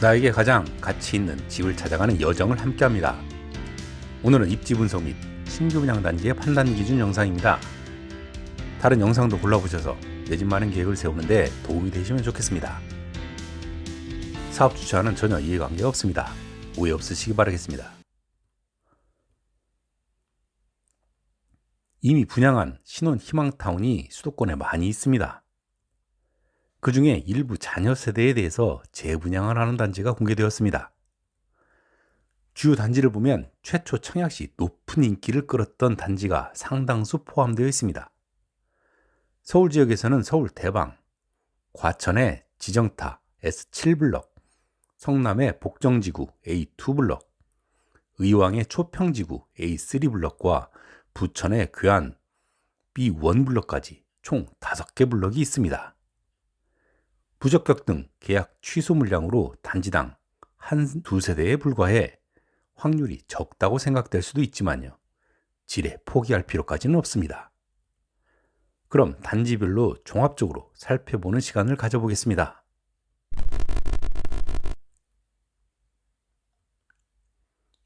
나에게 가장 가치 있는 집을 찾아가는 여정을 함께합니다. 오늘은 입지 분석 및 신규 분양 단지의 판단 기준 영상입니다. 다른 영상도 골라보셔서 내 집 마련 계획을 세우는데 도움이 되시면 좋겠습니다. 사업 주차와는 전혀 이해관계 없습니다. 오해 없으시기 바라겠습니다. 이미 분양한 신혼 희망타운이 수도권에 많이 있습니다. 그 중에 일부 자녀 세대에 대해서 재분양을 하는 단지가 공개되었습니다. 주요 단지를 보면 최초 청약 시 높은 인기를 끌었던 단지가 상당수 포함되어 있습니다. 서울 지역에서는 서울 대방, 과천의 지정타 S7블럭, 성남의 복정지구 A2블럭, 의왕의 초평지구 A3블럭과 부천의 괴한 B1블럭까지 총 5개 블럭이 있습니다. 부적격 등 계약 취소 물량으로 단지당 한 두 세대에 불과해 확률이 적다고 생각될 수도 있지만요. 질에 포기할 필요까지는 없습니다. 그럼 단지별로 종합적으로 살펴보는 시간을 가져보겠습니다.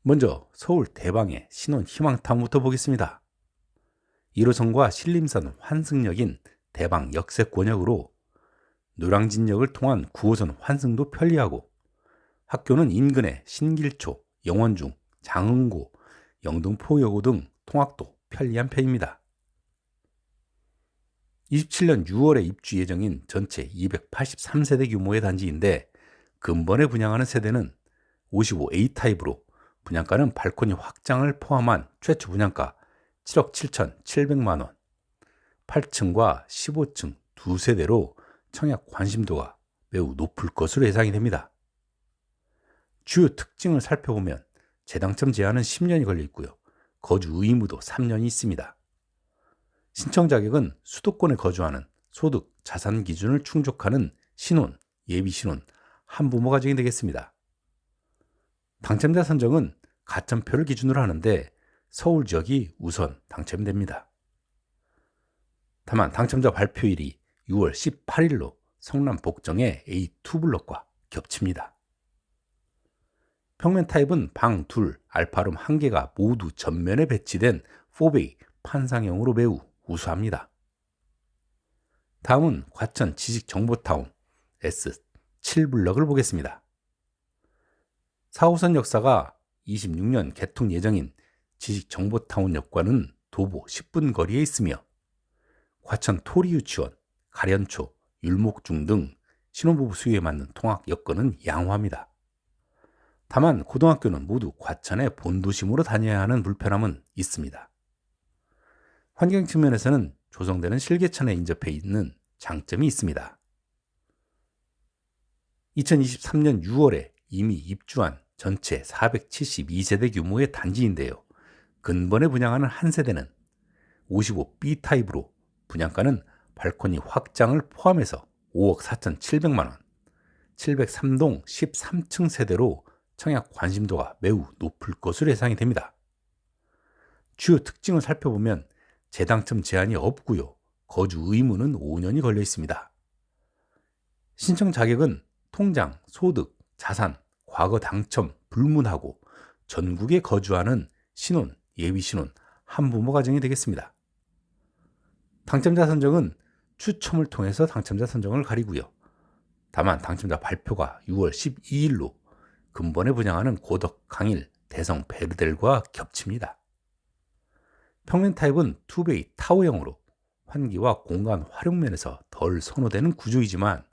먼저 서울 대방의 신혼 희망타운부터 보겠습니다. 1호선과 신림선 환승역인 대방 역세 권역으로 노량진역을 통한 9호선 환승도 편리하고 학교는 인근의 신길초, 영원중, 장흥고, 영등포여고 등 통학도 편리한 편입니다. 27년 6월에 입주 예정인 전체 283세대 규모의 단지인데 근본에 분양하는 세대는 55A 타입으로 분양가는 발코니 확장을 포함한 최초 분양가 7억 7천 7백만 원, 8층과 15층 두 세대로 청약 관심도가 매우 높을 것으로 예상이 됩니다. 주요 특징을 살펴보면 재당첨 제한은 10년이 걸려 있고요. 거주 의무도 3년이 있습니다. 신청 자격은 수도권에 거주하는 소득, 자산 기준을 충족하는 신혼, 예비 신혼, 한부모 가정이 되겠습니다. 당첨자 선정은 가점표를 기준으로 하는데 서울 지역이 우선 당첨됩니다. 다만 당첨자 발표일이 6월 18일로 성남 복정의 A2 블럭과 겹칩니다. 평면 타입은 방 둘, 알파룸 한 개가 모두 전면에 배치된 4베이 판상형으로 매우 우수합니다. 다음은 과천 지식정보타운 S7 블럭을 보겠습니다. 4호선 역사가 26년 개통 예정인 지식정보타운 역과는 도보 10분 거리에 있으며 과천 토리 유치원, 가련초, 율목중 등 신혼부부 수요에 맞는 통학 여건은 양호합니다. 다만 고등학교는 모두 과천의 본도심으로 다녀야 하는 불편함은 있습니다. 환경 측면에서는 조성되는 실개천에 인접해 있는 장점이 있습니다. 2023년 6월에 이미 입주한 전체 472세대 규모의 단지인데요. 근본에 분양하는 한 세대는 55B 타입으로 분양가는 발코니 확장을 포함해서 5억 4,700만 원, 703동 13층 세대로 청약 관심도가 매우 높을 것으로 예상이 됩니다. 주요 특징을 살펴보면 재당첨 제한이 없고요. 거주 의무는 5년이 걸려 있습니다. 신청 자격은 통장, 소득, 자산, 과거 당첨, 불문하고 전국에 거주하는 신혼, 예비 신혼, 한부모 가정이 되겠습니다. 당첨자 선정은 추첨을 통해서 당첨자 선정을 가리고요. 다만 당첨자 발표가 6월 12일로 근본에 분양하는 고덕, 강일, 대성, 베르델과 겹칩니다. 평면 타입은 투베이 타워형으로 환기와 공간 활용면에서 덜 선호되는 구조이지만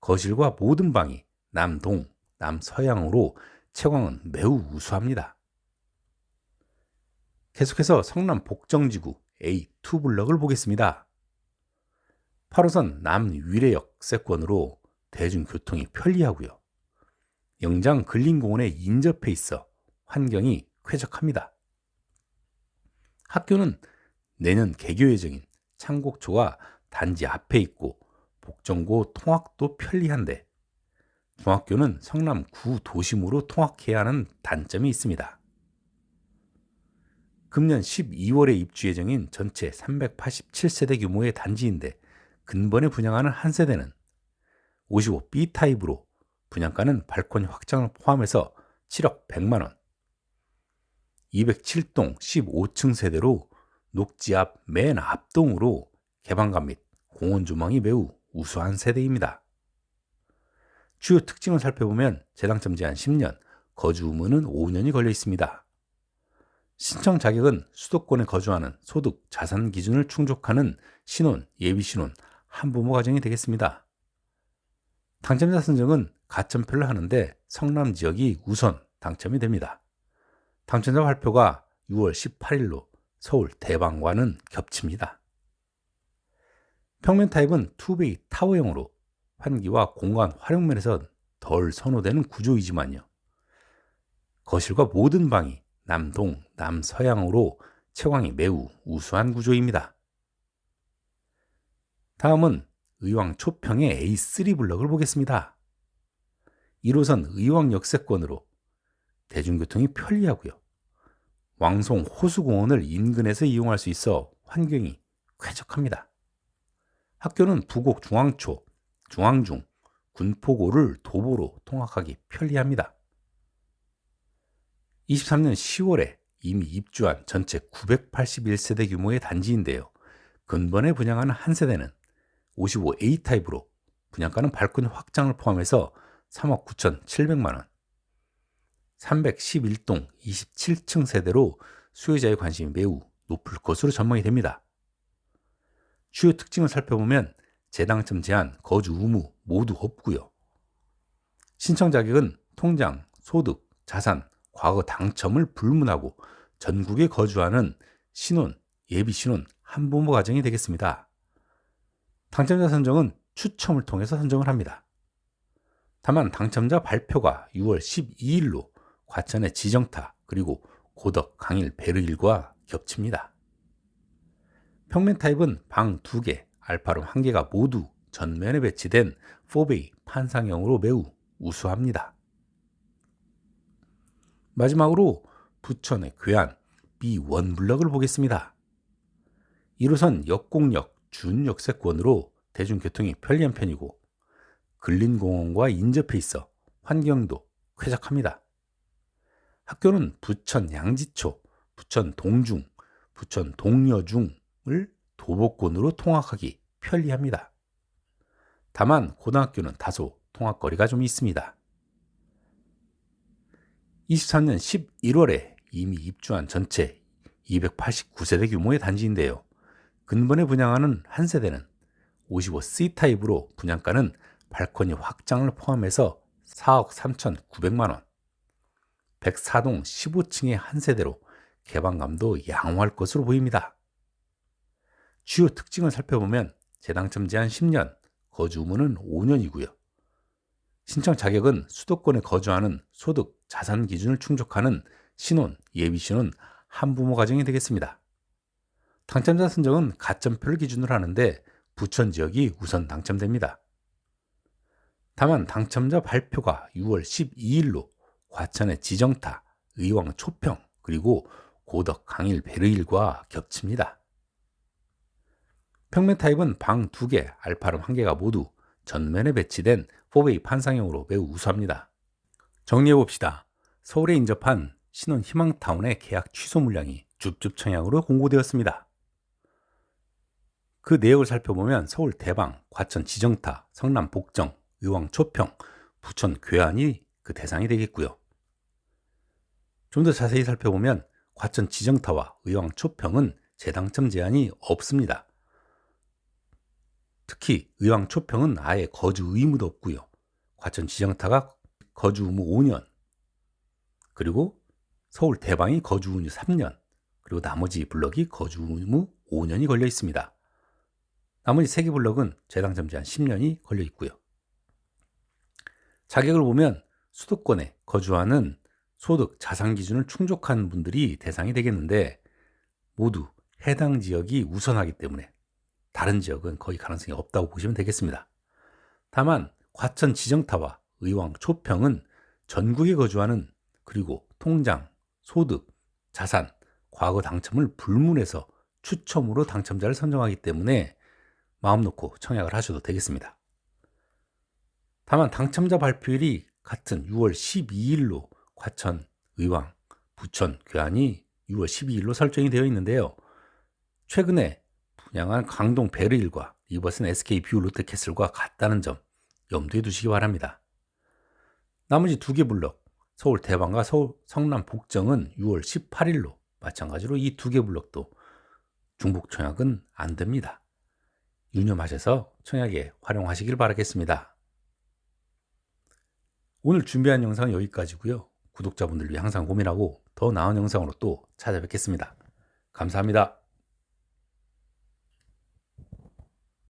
거실과 모든 방이 남동, 남서양으로 채광은 매우 우수합니다. 계속해서 성남 복정지구 A2 블럭을 보겠습니다. 8호선 남위례역 세권으로 대중교통이 편리하고요. 영장 근린공원에 인접해 있어 환경이 쾌적합니다. 학교는 내년 개교 예정인 창곡초가 단지 앞에 있고 복정고 통학도 편리한데 중학교는 성남 구 도심으로 통학해야 하는 단점이 있습니다. 금년 12월에 입주 예정인 전체 387세대 규모의 단지인데 근본에 분양하는 한 세대는 55B 타입으로 분양가는 발코니 확장을 포함해서 7억 100만 원. 207동 15층 세대로 녹지 앞 맨 앞동으로 개방감 및 공원 조망이 매우 우수한 세대입니다. 주요 특징을 살펴보면 재당점 제한 10년, 거주 의무는 5년이 걸려 있습니다. 신청 자격은 수도권에 거주하는 소득, 자산 기준을 충족하는 신혼, 예비 신혼, 한부모 가정이 되겠습니다. 당첨자 선정은 가점표를 하는데 성남 지역이 우선 당첨이 됩니다. 당첨자 발표가 6월 18일로 서울 대방과는 겹칩니다. 평면 타입은 투베이 타워형으로 환기와 공간 활용면에서 덜 선호되는 구조이지만요. 거실과 모든 방이 남동, 남서양으로 채광이 매우 우수한 구조입니다. 다음은 의왕 초평의 A3 블럭을 보겠습니다. 1호선 의왕 역세권으로 대중교통이 편리하고요. 왕송 호수공원을 인근에서 이용할 수 있어 환경이 쾌적합니다. 학교는 부곡 중앙초, 중앙중, 군포고를 도보로 통학하기 편리합니다. 23년 10월에 이미 입주한 전체 981세대 규모의 단지인데요. 근본에 분양하는 한 세대는 55A 타입으로 분양가는 발코니 확장을 포함해서 3억 9,700만 원. 311동 27층 세대로 수요자의 관심이 매우 높을 것으로 전망이 됩니다. 주요 특징을 살펴보면 재당첨 제한, 거주 의무 모두 없고요. 신청 자격은 통장, 소득, 자산, 과거 당첨을 불문하고 전국에 거주하는 신혼, 예비 신혼, 한부모 가정이 되겠습니다. 당첨자 선정은 추첨을 통해서 선정을 합니다. 다만 당첨자 발표가 6월 12일로 과천의 지정타 그리고 고덕, 강일, 베르일과 겹칩니다. 평면 타입은 방 2개, 알파룸 1개가 모두 전면에 배치된 4베이 판상형으로 매우 우수합니다. 마지막으로 부천의 괴한 B1 블럭을 보겠습니다. 1호선 역곡역 준역세권으로 대중교통이 편리한 편이고 근린공원과 인접해 있어 환경도 쾌적합니다. 학교는 부천 양지초, 부천 동중, 부천 동여중을 도보권으로 통학하기 편리합니다. 다만 고등학교는 다소 통학거리가 좀 있습니다. 23년 11월에 이미 입주한 전체 289세대 규모의 단지인데요. 근본에 분양하는 한 세대는 55C 타입으로 분양가는 발코니 확장을 포함해서 4억 3,900만 원. 104동 15층의 한 세대로 개방감도 양호할 것으로 보입니다. 주요 특징을 살펴보면 재당첨 제한 10년, 거주 의무는 5년이고요. 신청 자격은 수도권에 거주하는 소득, 자산 기준을 충족하는 신혼, 예비 신혼, 한부모 가정이 되겠습니다. 당첨자 선정은 가점표를 기준으로 하는데 부천 지역이 우선 당첨됩니다. 다만 당첨자 발표가 6월 12일로 과천의 지정타, 의왕 초평, 그리고 고덕 강일 베르일과 겹칩니다. 평면 타입은 방 2개, 알파룸 1개가 모두 전면에 배치된 4베이 판상형으로 매우 우수합니다. 정리해 봅시다. 서울에 인접한 신혼 희망타운의 계약 취소 물량이 줍줍 청약으로 공고되었습니다. 그 내역을 살펴보면 서울 대방, 과천 지정타, 성남 복정, 의왕 초평, 부천 괴안이 그 대상이 되겠고요. 좀 더 자세히 살펴보면 과천 지정타와 의왕 초평은 재당첨 제한이 없습니다. 특히 의왕 초평은 아예 거주 의무도 없고요. 과천 지정타가 거주 의무 5년, 그리고 서울 대방이 거주 의무 3년, 그리고 나머지 블럭이 거주 의무 5년이 걸려 있습니다. 나머지 3개 블럭은 재당첨 제한 10년이 걸려 있고요. 자격을 보면 수도권에 거주하는 소득, 자산 기준을 충족한 분들이 대상이 되겠는데 모두 해당 지역이 우선하기 때문에 다른 지역은 거의 가능성이 없다고 보시면 되겠습니다. 다만 과천 지정타와 의왕 초평은 전국에 거주하는 그리고 통장, 소득, 자산, 과거 당첨을 불문해서 추첨으로 당첨자를 선정하기 때문에 마음 놓고 청약을 하셔도 되겠습니다. 다만 당첨자 발표일이 같은 6월 12일로 과천, 의왕, 부천, 괴한이 6월 12일로 설정이 되어 있는데요. 최근에 분 양한 강동 베르일과 이것은 SK 뷰 롯데캐슬과 같다는 점 염두에 두시기 바랍니다. 나머지 두 개 블럭 서울 대방과 서울 성남 복정은 6월 18일로 마찬가지로 이 두 개 블럭도 중복 청약은 안 됩니다. 유념하셔서 청약에 활용하시길 바라겠습니다. 오늘 준비한 영상은 여기까지고요. 구독자분들 위해 항상 고민하고 더 나은 영상으로 또 찾아뵙겠습니다. 감사합니다.